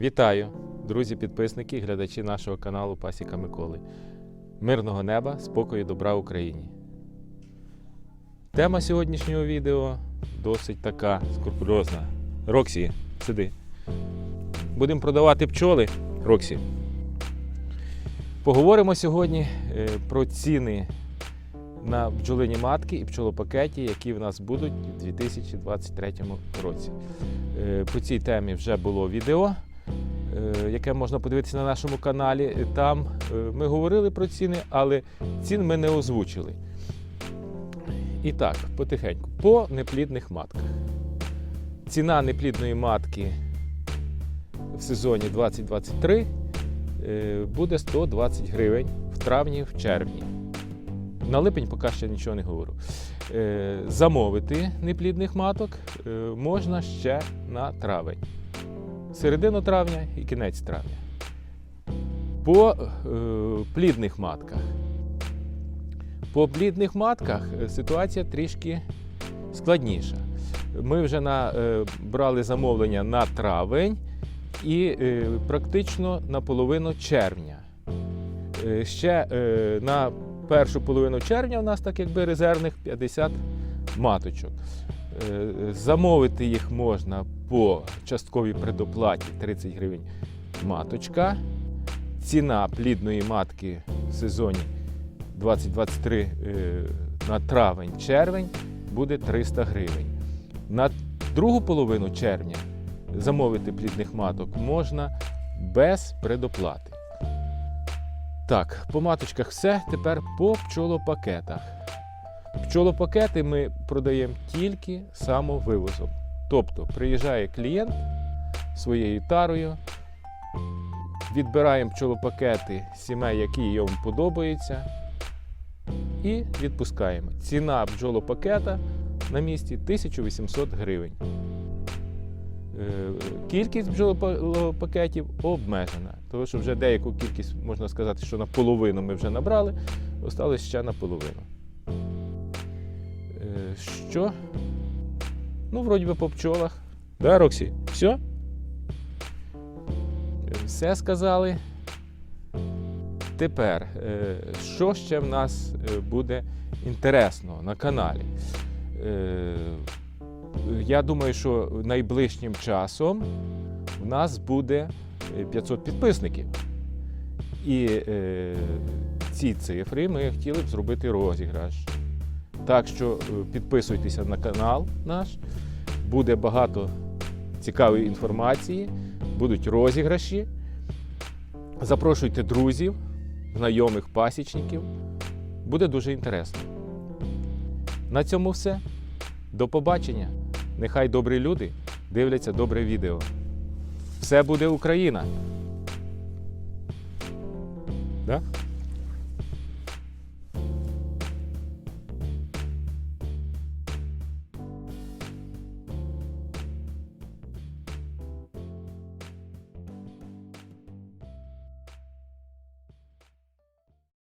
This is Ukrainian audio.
Вітаю, друзі-підписники глядачі нашого каналу Пасіка Миколи. Мирного неба, спокою, добра Україні. Тема сьогоднішнього відео досить така скрупульозна. Роксі, сиди. Будемо продавати пчоли. Роксі. Поговоримо сьогодні е, про ціни на бджолині матки і пчолопакеті, які в нас будуть у 2023 році. Е, По цій темі вже було відео, яке можна подивитися на нашому каналі. Там е, ми говорили про ціни, але цін ми не озвучили. І так, потихеньку, по неплідних матках. Ціна неплідної матки в сезоні 2023 е, буде 120 гривень в травні, в червні. На липень поки ще нічого не говорю. Е, Замовити неплідних маток е, можна ще на травень. Середину травня і кінець травня. По е, плідних матках. По плідних матках е, ситуація трішки складніша. Ми вже на, е, брали замовлення на травень і е, практично на половину червня. Е, ще е, на першу половину червня у нас так якби резервних 50 маточок. Е, Замовити їх можна по частковій предоплаті 30 гривень маточка. Ціна плідної матки в сезоні 2023 е, на травень-червень буде 300 гривень. На другу половину червня замовити плідних маток можна без предоплати. Так, по маточках все. Тепер по пчолопакетах. Пчолопакети ми продаємо тільки самовивозом. Тобто приїжджає клієнт своєю тарою, відбираємо пчолопакети сімей, які йому подобаються, і відпускаємо. Ціна бджолопакета на місці 1800 гривень. Е, Кількість бджолопакетів обмежена, тому що вже деяку кількість, можна сказати, що наполовину ми вже набрали, осталось ще наполовину. Що? Ну, вроді би по пчолах. Да, Роксі? Все? Все сказали. Тепер, е, що ще в нас е, буде інтересного на каналі? Е, Я думаю, що найближчим часом в нас буде е, 500 підписників. І ці цифри ми хотіли б зробити розіграш. Так що е, підписуйтеся на канал наш, буде багато цікавої інформації, будуть розіграші. Запрошуйте друзів, знайомих пасічників. Буде дуже інтересно. На цьому все. До побачення. Нехай добрі люди дивляться добре відео. Все буде Україна. Да?